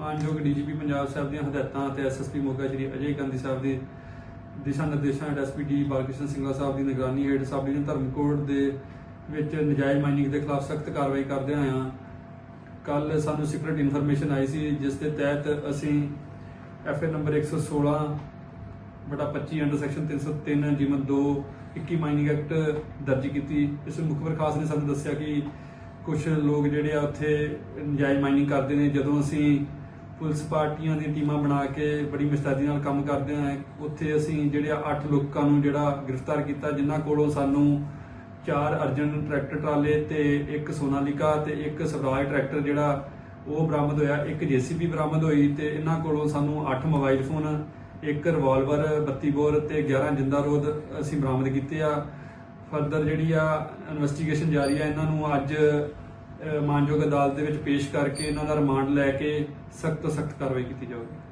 ਮਾਨਯੋਗ ਡੀਜੀਪੀ ਪੰਜਾਬ ਸਾਹਿਬ ਦੀਆਂ ਹਦਾਇਤਾਂ ਅਤੇ ਐਸਐਸਪੀ ਮੋਗਾ ਸ਼੍ਰੀ ਅਜੇ ਗਾਂਧੀ ਸਾਹਿਬ ਦੇ ਦਿਸ਼ਾ ਨਿਰਦੇਸ਼ਾਂ ਹੇਠ ਐਸਪੀਡੀ ਬਾਲਕ੍ਰਿਸ਼ਨ ਸਿੰਘਲਾ ਸਾਹਿਬ ਦੀ ਨਿਗਰਾਨੀ ਹੇਠ ਸਬ ਡਿਵੀਜ਼ਨ ਧਰਮਕੋਟ ਦੇ ਵਿੱਚ ਨਜਾਇਜ਼ ਮਾਈਨਿੰਗ ਦੇ ਖਿਲਾਫ ਸਖਤ ਕਾਰਵਾਈ ਕਰਦੇ ਹਾਂ। ਕੱਲ ਸਾਨੂੰ ਸੀਕ੍ਰੀਟ ਇਨਫੋਰਮੇਸ਼ਨ ਆਈ ਸੀ, ਜਿਸ ਦੇ ਤਹਿਤ ਅਸੀਂ ਐਫਏ ਨੰਬਰ 116 ਬਟਾ 25 ਅੰਡਰ ਸੈਕਸ਼ਨ 303 ਜਿਮਨ 2 21 ਮਾਈਨਿੰਗ ਐਕਟ ਦਰਜ ਕੀਤੀ। ਇਸ ਮੁੱਖ ਖਾਸ ਨੇ ਸਾਨੂੰ ਦੱਸਿਆ ਕਿ ਕੁਝ ਲੋਕ ਜਿਹੜੇ ਆ ਉੱਥੇ ਨਜਾਇਜ਼ ਮਾਈਨਿੰਗ ਕਰਦੇ ਨੇ। ਜਦੋਂ ਅਸੀਂ ਪੁਲਿਸ ਪਾਰਟੀਆਂ ਦੀਆਂ ਟੀਮਾਂ ਬਣਾ ਕੇ ਬੜੀ ਮੁਸਤੈਦੀ ਨਾਲ ਕੰਮ ਕਰਦੇ ਹਾਂ ਉੱਥੇ ਅਸੀਂ ਜਿਹੜੇ ਆ 8 ਲੋਕਾਂ ਨੂੰ ਜਿਹੜਾ ਗ੍ਰਿਫਤਾਰ ਕੀਤਾ, ਜਿਨ੍ਹਾਂ ਕੋਲੋਂ ਸਾਨੂੰ ਚਾਰ ਅਰਜਨ ਟਰੈਕਟਰ ਟਰਾਲੇ ਤੇ ਇੱਕ ਸੋਨਾਲੀਕਾ ਤੇ ਇੱਕ ਸਵਰਾਜ ਟਰੈਕਟਰ ਜਿਹੜਾ ਉਹ ਬਰਾਮਦ ਹੋਇਆ, ਇੱਕ ਜੀਸੀਬੀ ਬਰਾਮਦ ਹੋਈ ਤੇ ਇਹਨਾਂ ਕੋਲੋਂ ਸਾਨੂੰ 8 ਮੋਬਾਈਲ ਫੋਨ, ਇੱਕ ਰਿਵਾਲਵਰ 32 ਬੋਰ ਤੇ 11 ਜਿੰਦਾ ਰੋਦ ਅਸੀਂ ਬਰਾਮਦ ਕੀਤੇ ਆ। ਫਰਦਰ ਜਿਹੜੀ ਆ ਇਨਵੈਸਟੀਗੇਸ਼ਨ ਜਾਰੀ ਆ, ਇਹਨਾਂ ਨੂੰ ਅੱਜ ਮਾਨਯੋਗ ਅਦਾਲਤ ਦੇ ਵਿੱਚ ਪੇਸ਼ ਕਰਕੇ ਇਹਨਾਂ ਦਾ ਰਿਮਾਂਡ ਲੈ ਕੇ ਸਖਤ ਤੋਂ ਸਖਤ ਕਾਰਵਾਈ ਕੀਤੀ ਜਾਵੇਗੀ